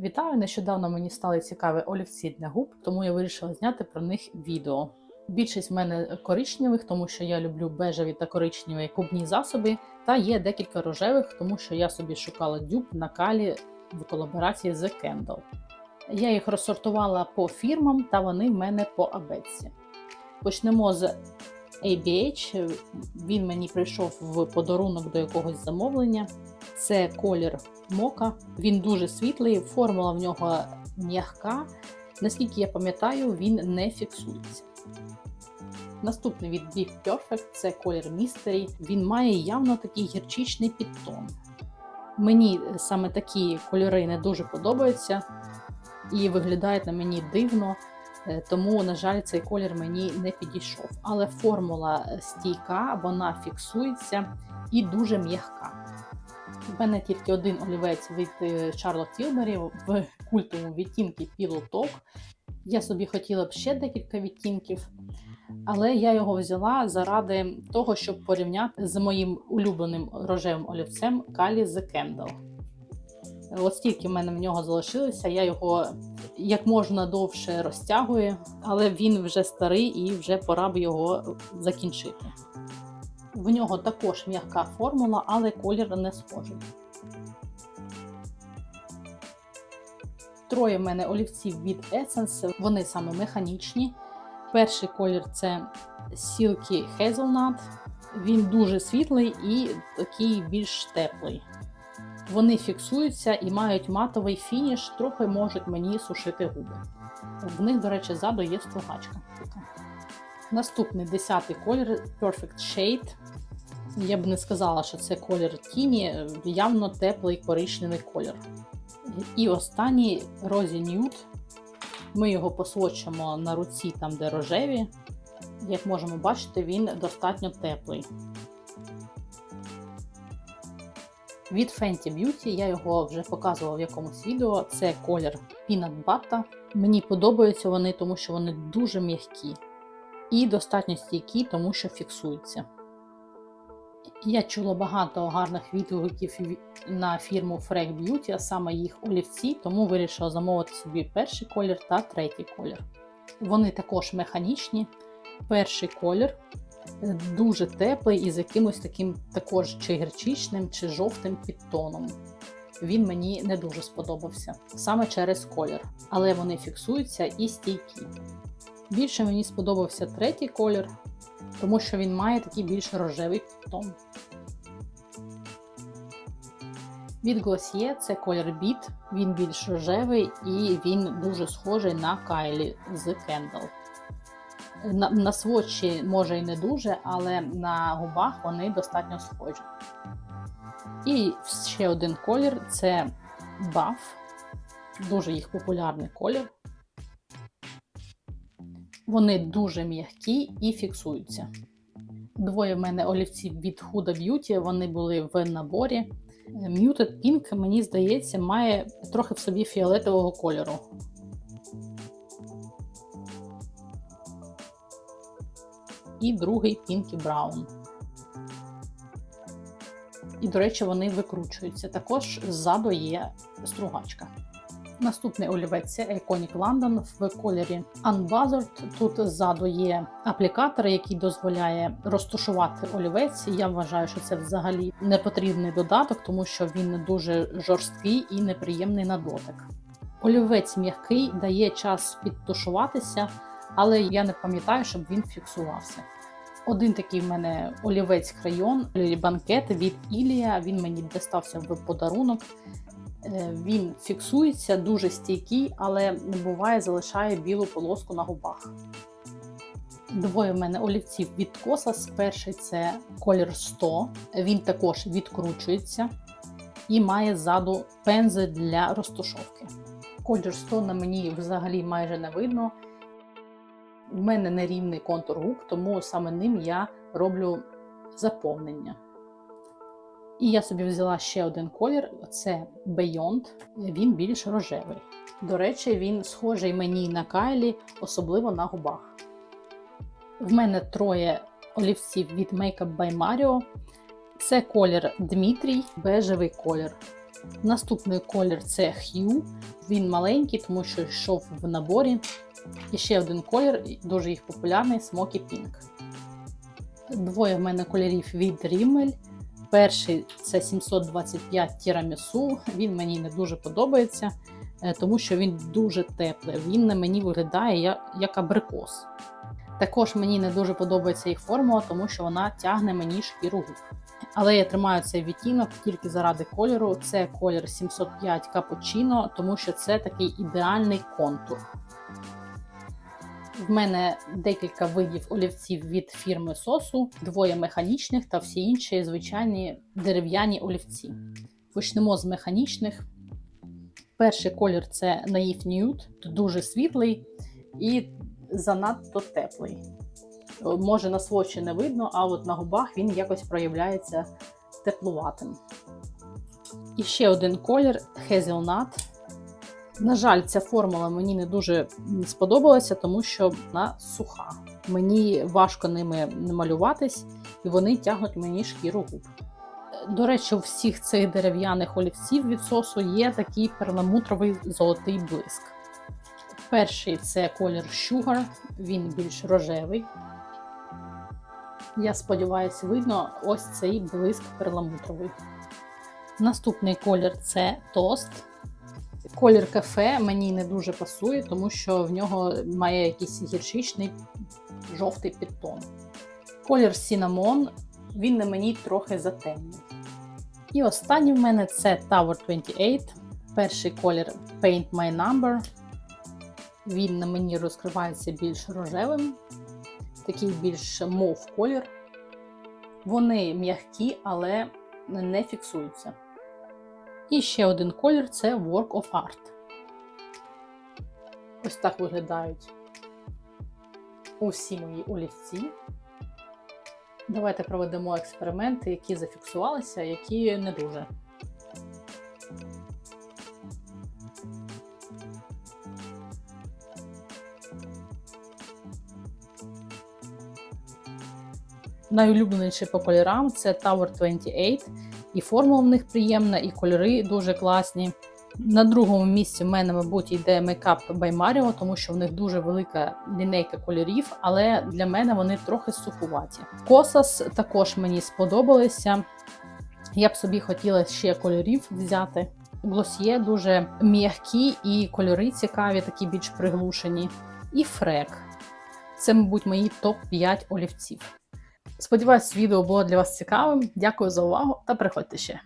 Вітаю! Нещодавно мені стали цікаві олівці для губ, тому я вирішила зняти про них відео. Більшість в мене коричневих, тому що я люблю бежеві та коричневі губні засоби, та є декілька рожевих, тому що я собі шукала дюб на калі в колаборації з Candle. Я їх розсортувала по фірмам, та вони в мене по абетці. Почнемо з ABH. Він мені прийшов в подарунок до якогось замовлення. Це колір мока. Він дуже світлий, формула в нього м'яка. Наскільки я пам'ятаю, він не фіксується. Наступний від Deep Perfect це колір Mystery. Він має явно такий гірчичний підтон. Мені саме такі кольори не дуже подобаються і виглядають на мені дивно. Е, Тому, на жаль, цей колір мені не підійшов. Але формула стійка, вона фіксується і дуже м'яка. У мене тільки один олівець від е, Charlotte Tilbury в культовому відтінку Talk. Я собі хотіла б ще декілька відтінків, але я його взяла заради того, щоб порівняти з моїм улюбленим рожевим олівцем Kali The Candle. От стільки в мене в нього залишилося, я його як можна довше розтягую, але він вже старий і вже пора б його закінчити. В нього також м'яка формула, але колір не схожий. Троє в мене олівців від Essence, вони саме механічні. Перший колір це Silky Hazelnut. Він дуже світлий і такий більш теплий. Вони фіксуються і мають матовий фініш, трохи можуть мені сушити губи. В них, до речі, ззаду є стругачка. Наступний десятий колір Perfect Shade. Я б не сказала, що це колір тіні, явно теплий коричневий колір. І останній Rosy Nude. Ми його посвочимо на руці, там, де рожеві. Як можемо бачити, він достатньо теплий. Від Fenty Beauty я його вже показувала в якомусь відео. Це колір Peanut Butter. Мені подобаються вони, тому що вони дуже м'які і достатньо стійкі, тому що фіксуються. Я чула багато гарних відгуків на фірму Freck Beauty, а саме їх олівці, тому вирішила замовити собі перший колір та третій колір. Вони також механічні. Перший колір дуже теплий і з якимось таким також чи гірчичним, чи жовтим підтоном. Він мені не дуже сподобався саме через колір, але вони фіксуються і стійкі. Більше мені сподобався третій колір, тому що він має такий більш рожевий підтон. Від Glossier це колір Beat, він більш рожевий і він дуже схожий на Кайлі з Candle. На, на сводчі може і не дуже, але на губах вони достатньо схожі. І ще один колір це Buff, дуже їх популярний колір. Вони дуже м'які і фіксуються. Двоє в мене олівців від Huda Beauty, вони були в наборі. Muted Pink, мені здається, має трохи в собі фіолетового кольору. І другий Pinky Brown. І, до речі, вони викручуються. Також ззаду є стругачка. Наступний олівець це Iconic London в кольорі Unbothered. Тут ззаду є аплікатор, який дозволяє розташувати олівець. Я вважаю, що це взагалі не потрібний додаток, тому що він дуже жорсткий і неприємний на дотик. Олівець м'який, дає час підтушуватися, але я не пам'ятаю, щоб він фіксувався. Один такий в мене олівець крайон, банкет від Ілія. Він мені достався в подарунок. Він фіксується, дуже стійкий, але не буває, залишає білу полоску на губах. Двоє в мене олівців від Kosas. Перший це колір 100, він також відкручується і має ззаду пензи для розтушовки. Колір 100 на мені взагалі майже не видно. У мене нерівний контур губ, тому саме ним я роблю заповнення. І я собі взяла ще один колір це Beyond, він більш рожевий. До речі, він схожий мені на Кайлі, особливо на губах. В мене троє олівців від Makeup by Mario. Це колір Дмитрій, бежевий колір. Наступний колір це Hue. Він маленький, тому що йшов в наборі. І ще один колір, дуже їх популярний Smoky Pink. Двоє в мене кольорів від Rimmel. Перший це 725 тірамісу. Він мені не дуже подобається, е, тому що він дуже теплий. Він на мені виглядає як, абрикос. Також мені не дуже подобається їх формула, тому що вона тягне мені шкіру губ. Але я тримаю цей відтінок тільки заради кольору. Це колір 705 капучино, тому що це такий ідеальний контур. В мене декілька видів олівців від фірми Сосу, двоє механічних та всі інші звичайні дерев'яні олівці. Почнемо з механічних. Перший колір це Naive Nude, дуже світлий і занадто теплий. Може на свочі не видно, а от на губах він якось проявляється теплуватим. І ще один колір Hazelnut. На жаль, ця формула мені не дуже сподобалася, тому що вона суха. Мені важко ними малюватись, і вони тягнуть мені шкіру губ. До речі, у всіх цих дерев'яних олівців від сосу є такий перламутровий золотий блиск. Перший це колір Sugar, він більш рожевий. Я сподіваюся, видно ось цей блиск перламутровий. Наступний колір це Toast. Колір кафе мені не дуже пасує, тому що в нього має якийсь гірчичний жовтий підтон. Колір Cinnamon, він на мені трохи затемний. І останній в мене це Tower 28. Перший колір Paint My Number. Він на мені розкривається більш рожевим, такий більш мов колір. Вони м'які, але не фіксуються. І ще один колір це Work of Art. Ось так виглядають усі мої олівці. Давайте проведемо експерименти, які зафіксувалися, які не дуже. Найулюбленіші по кольорам це Tower 28, і формула в них приємна, і кольори дуже класні. На другому місці в мене, мабуть, йде by Mario, тому що в них дуже велика лінейка кольорів, але для мене вони трохи сухуваті. Косас також мені сподобалися. Я б собі хотіла ще кольорів взяти. Глосьє дуже м'які і кольори цікаві, такі більш приглушені. І фрек. Це, мабуть, мої топ-5 олівців. Сподіваюсь, відео було для вас цікавим. Дякую за увагу та приходьте ще.